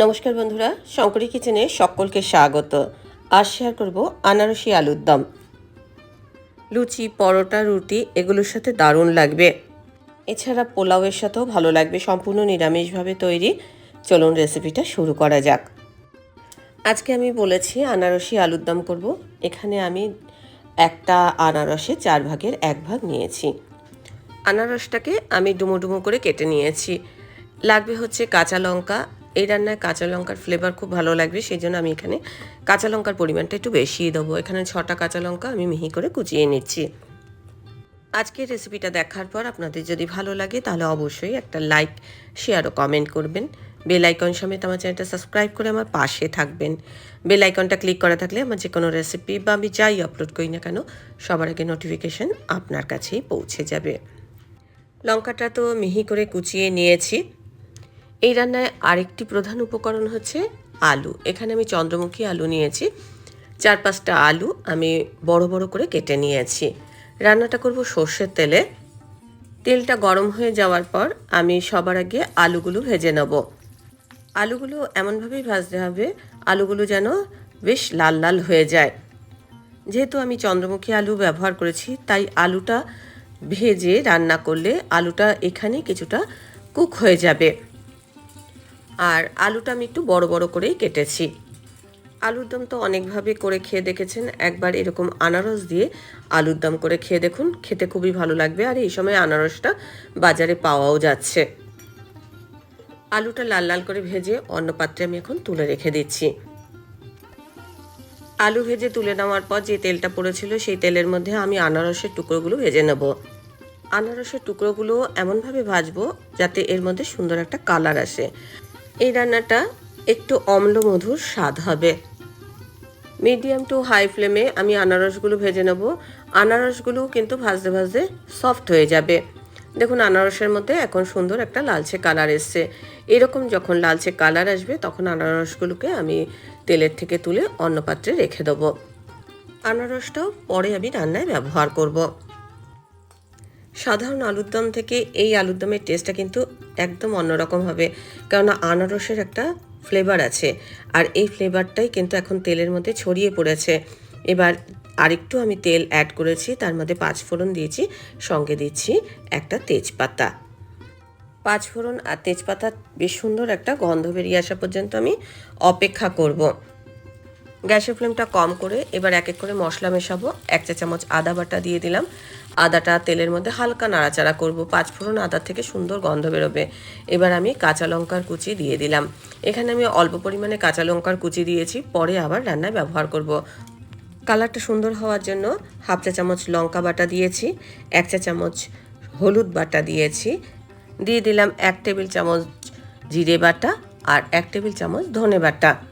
নমস্কার বন্ধুরা, শঙ্করী কিচেনে সকলকে স্বাগত। আজ শেয়ার করব আনারসি আলুর দম। লুচি, পরোটা, রুটি, এগুলোর সাথে দারুণ লাগবে। এছাড়া পোলাওয়ের সাথেও ভালো লাগবে, সম্পূর্ণ নিরামিষভাবে তৈরি। চলুন রেসিপিটা শুরু করা যাক। আজকে আমি বলেছি আনারসি আলুর দম করব। এখানে আমি একটা আনারসে চার ভাগের এক ভাগ নিয়েছি। আনারসটাকে আমি ডুমো ডুমো করে কেটে নিয়েছি। লাগবে হচ্ছে কাঁচা লঙ্কা এই রান্নায় কাঁচা লঙ্কার ফ্লেভার খুব ভালো লাগবে সেই জন্য আমি এখানে কাঁচা লঙ্কার পরিমাণটা একটু বেশিই দেবো। এখানে ছটা কাঁচা লঙ্কা আমি মিহি করে কুচিয়ে নিচ্ছি। আজকের রেসিপিটা দেখার পর আপনাদের যদি ভালো লাগে, তাহলে অবশ্যই একটা লাইক শেয়ার ও কমেন্ট করবেন। বেল আইকন সমেত আমার চ্যানেলটা সাবস্ক্রাইব করে আমার পাশে থাকবেন। বেল আইকনটা ক্লিক করা থাকলে আমার যে কোনো রেসিপি বা আমি যাই আপলোড করি না কেন, সবার আগে নোটিফিকেশন আপনার কাছেই পৌঁছে যাবে। লঙ্কাটা তো মিহি করে কুচিয়ে নিয়েছি। এই রান্নায় আরেকটি প্রধান উপকরণ হচ্ছে আলু। এখানে আমি চন্দ্রমুখী আলু নিয়েছি। চার পাঁচটা আলু আমি বড় বড় করে কেটে নিয়েছি। রান্নাটা করব সর্ষের তেলে। তেলটা গরম হয়ে যাওয়ার পর আমি সবার আগে আলুগুলো ভেজে নেব। আলুগুলো এমনভাবেই ভাজতে হবে, আলুগুলো যেন বেশ লাল লাল হয়ে যায়। যেহেতু আমি চন্দ্রমুখী আলু ব্যবহার করেছি, তাই আলুটা ভেজে রান্না করলে আলুটা এখানে কিছুটা কুক হয়ে যাবে। আর আলুটা আমি একটু বড় বড় করেই কেটেছি। আলুর দম তো অনেকভাবে করে খেয়ে দেখেছেন, একবার এরকম আনারস দিয়ে আলুর দম করে খেয়ে দেখুন, খেতে খুবই ভালো লাগবে আর এই সময় আনারসটা বাজারে পাওয়াও যাচ্ছে। আলুটা লাল লাল করে ভেজে অন্য পাত্রে আমি এখন তুলে রেখে দিচ্ছি। আলু ভেজে তুলে নেওয়ার পর যে তেলটা পড়েছিল সেই তেলের মধ্যে আমি আনারসের টুকরোগুলো ভেজে নেব। আনারসের টুকরোগুলো এমনভাবে ভাজবো যাতে এর মধ্যে সুন্দর একটা কালার আসে। এই রান্নাটা একটু অম্ল মধুর স্বাদ হবে। মিডিয়াম টু হাই ফ্লেমে আমি আনারসগুলো ভেজে নেব। আনারসগুলো কিন্তু ভাজতে ভাজতে সফট হয়ে যাবে। দেখুন, আনারসের মধ্যে এখন সুন্দর একটা লালচে কালার এসছে। এরকম যখন লালচে কালার আসবে, তখন আনারসগুলোকে আমি তেলের থেকে তুলে অন্য পাত্রে রেখে দেবো। আনারসটাও পরে আমি রান্নায় ব্যবহার করব। সাধারণ আলুর দম থেকে এই আলুর দমের টেস্টটা কিন্তু একদম অন্যরকম হবে। কেননা আনারসের একটা ফ্লেভার আছে আর এই ফ্লেভারটাই কিন্তু এখন তেলের মধ্যে ছড়িয়ে পড়েছে। এবার আরেকটু আমি তেল অ্যাড করেছি, তার মধ্যে পাঁচ ফোড়ন দিয়েছি, সঙ্গে দিচ্ছি একটা তেজপাতা। পাঁচ ফোড়ন আর তেজপাতা বেশ সুন্দর একটা গন্ধ বেরিয়ে আসা পর্যন্ত আমি অপেক্ষা করব। গ্যাসের ফ্লেমটা কম করে এবার এক এক করে মশলা মেশাবো। এক চা চামচ আদা বাটা দিয়ে দিলাম। আদাটা তেলের মধ্যে হালকা নাড়াচাড়া করব। পাঁচ ফোড়ন আদা থেকে সুন্দর গন্ধ বেরোবে। এবার আমি কাঁচা লঙ্কার কুচি দিয়ে দিলাম। এখানে আমি অল্প পরিমাণে কাঁচা লঙ্কার কুচি দিয়েছি। পরে আবার রান্নায় ব্যবহার করব। কালারটা সুন্দর হওয়ার জন্য হাফ চা চামচ লঙ্কা বাটা দিয়েছি। এক চা চামচ হলুদ বাটা দিয়েছি। দিয়ে দিলাম এক টেবিল চামচ জিরে বাটা আর এক টেবিল চামচ ধনে বাটা।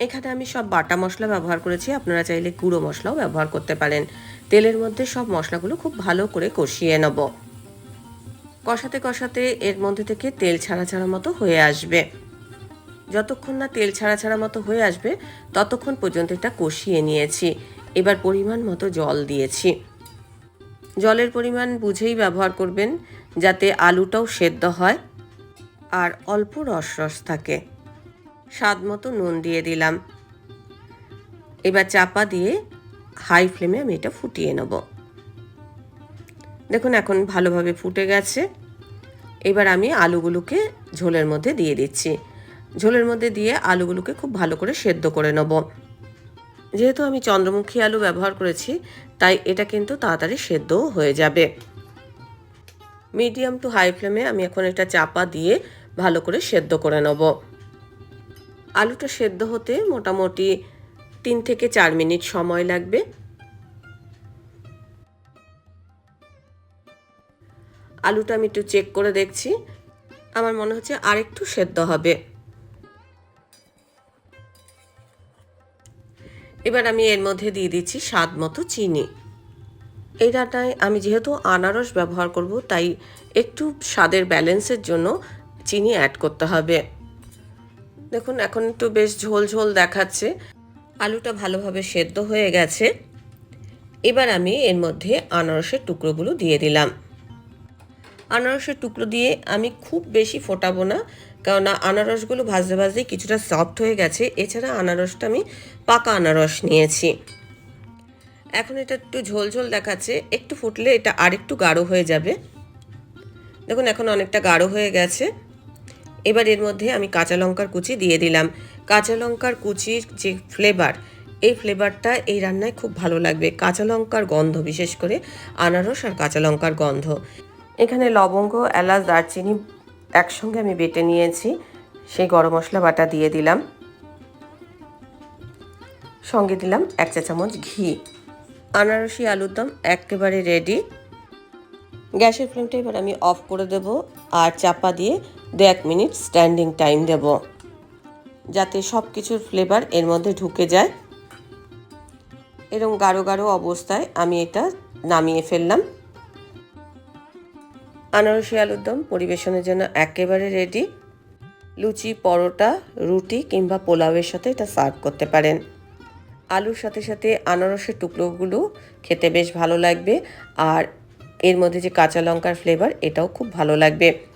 এখানে আমি সব বাটা মশলা ব্যবহার করেছি। আপনারা চাইলে গুঁড়ো মশলাও ব্যবহার করতে পারেন। তেলের মধ্যে সব মশলাগুলো খুব ভালো করে কষিয়ে নেব। কষাতে কষাতে এর মধ্যে থেকে তেল ছাড়া ছাড়া মতো হয়ে আসবে। যতক্ষণ না তেল ছাড়া ছাড়া মতো হয়ে আসবে, ততক্ষণ পর্যন্ত এটা কষিয়ে নিয়েছি। এবার পরিমাণ মতো জল দিয়েছি। জলের পরিমাণ বুঝেই ব্যবহার করবেন, যাতে আলুটাও সেদ্ধ হয় আর অল্প রস রস থাকে। স্বাদ মতো নুন দিয়ে দিলাম। এবার চাপা দিয়ে হাই ফ্লেমে আমি এটা ফুটিয়ে নেব। দেখুন, এখন ভালোভাবে ফুটে গেছে। এবার আমি আলুগুলোকে ঝোলের মধ্যে দিয়ে দিচ্ছি। ঝোলের মধ্যে দিয়ে আলুগুলোকে খুব ভালো করে সেদ্ধ করে নেব। যেহেতু আমি চন্দ্রমুখী আলু ব্যবহার করেছি, তাই এটা কিন্তু তাড়াতাড়ি সেদ্ধও হয়ে যাবে। মিডিয়াম টু হাই ফ্লেমে আমি এখন এটা চাপা দিয়ে ভালো করে সেদ্ধ করে নেব। আলুটা সেদ্ধ হতে মোটামুটি তিন থেকে চার মিনিট সময় লাগবে। আলুটা আমি একটু চেক করে দেখছি। আমার মনে হচ্ছে আরেকটু সেদ্ধ হবে। এবার আমি এর মধ্যে দিয়ে দিচ্ছি স্বাদ মতো চিনি। এই রান্নায় আমি যেহেতু আনারস ব্যবহার করব, তাই একটু স্বাদের ব্যালেন্সের জন্য চিনি অ্যাড করতে হবে। দেখুন, এখন একটু বেশ ঝোল ঝোল দেখাচ্ছে। আলুটা ভালোভাবে সেদ্ধ হয়ে গেছে। এবার আমি এর মধ্যে আনারসের টুকরোগুলো দিয়ে দিলাম। আনারসের টুকরো দিয়ে আমি খুব বেশি ফোটাবো না, কেননা আনারসগুলো ভাজতে ভাজতেই কিছুটা সফট হয়ে গেছে। এছাড়া আনারসটা আমি পাকা আনারস নিয়েছি। এখন এটা একটু ঝোল ঝোল দেখাচ্ছে। একটু ফুটলে এটা আরেকটু গাঢ় হয়ে যাবে। দেখুন, এখন অনেকটা গাঢ় হয়ে গেছে। এবার এর মধ্যে আমি কাঁচা লঙ্কার কুচি দিয়ে দিলাম। কাঁচা লঙ্কার কুচির যে ফ্লেভার এই ফ্লেভারটা এই রান্নায় খুব ভালো লাগবে। কাঁচা লঙ্কার গন্ধ, বিশেষ করে আনারস আর কাঁচা লঙ্কার গন্ধ। এখানে লবঙ্গ, এলাচ, দারচিনি একসঙ্গে আমি বেটে নিয়েছি। সেই গরম মশলা বাটা দিয়ে দিলাম। সঙ্গে দিলাম এক চা চামচ ঘি। আনারসি আলুর দম একেবারে রেডি গ্যাসের ফ্লেমটা এবার আমি অফ করে দেব আর চাপা দিয়ে দু এক মিনিট স্ট্যান্ডিং টাইম দেব। যাতে সব কিছুর ফ্লেভার এর মধ্যে ঢুকে যায়। এরকম গাঢ় গাঢ় অবস্থায় আমি এটা নামিয়ে ফেললাম। আনারসি আলুর দম পরিবেশনের জন্য একেবারে রেডি লুচি, পরোটা, রুটি কিংবা পোলাওয়ের সাথে এটা সার্ভ করতে পারেন। আলুর সাথে সাথে আনারসের টুকরোগুলো খেতে বেশ ভালো লাগবে। আর এর মধ্যে যে কাঁচা লঙ্কার ফ্লেভার এটাও খুব ভালো লাগবে।